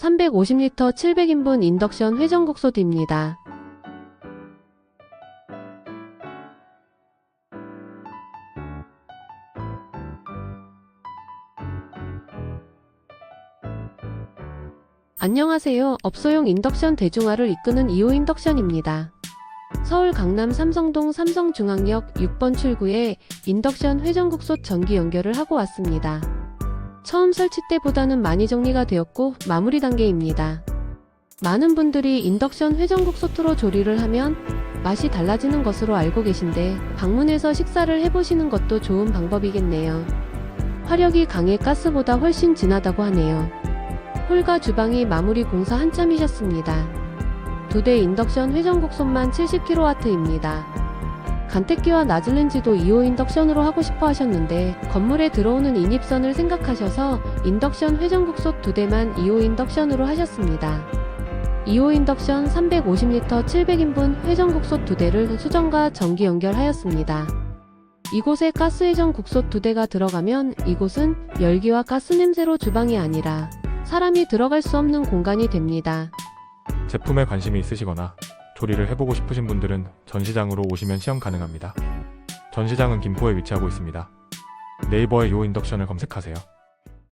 350리터 700인분 인덕션 회전국소입니다. 안녕하세요. 업소용 인덕션 대중화를 이끄는 2호 인덕션입니다. 서울 강남 삼성동 삼성중앙역 6번 출구에 인덕션 회전국소 전기 연결을 하고 왔습니다. 처음 설치 때보다는 많이 정리가 되었고 마무리 단계입니다. 많은 분들이 인덕션 회전국 소트로 조리를 하면 맛이 달라지는 것으로 알고 계신데 방문해서 식사를 해보시는 것도 좋은 방법이겠네요. 화력이 강해 가스보다 훨씬 진하다고 하네요. 홀과 주방이 마무리 공사 한참이셨습니다. 두 대 인덕션 회전국소만 70kW입니다. 간택기와 나즐렌지도 2호 인덕션으로 하고 싶어 하셨는데 건물에 들어오는 인입선을 생각하셔서 인덕션 회전국소 두 대만 2호 인덕션으로 하셨습니다. 2호 인덕션 350리터 700인분 회전국소 두 대를 수전과 전기 연결하였습니다. 이곳에 가스 회전 국소 두 대가 들어가면 이곳은 열기와 가스 냄새로 주방이 아니라 사람이 들어갈 수 없는 공간이 됩니다. 제품에 관심이 있으시거나 조리를 해보고 싶으신 분들은 전시장으로 오시면 시험 가능합니다. 전시장은 김포에 위치하고 있습니다. 네이버에 요 인덕션을 검색하세요.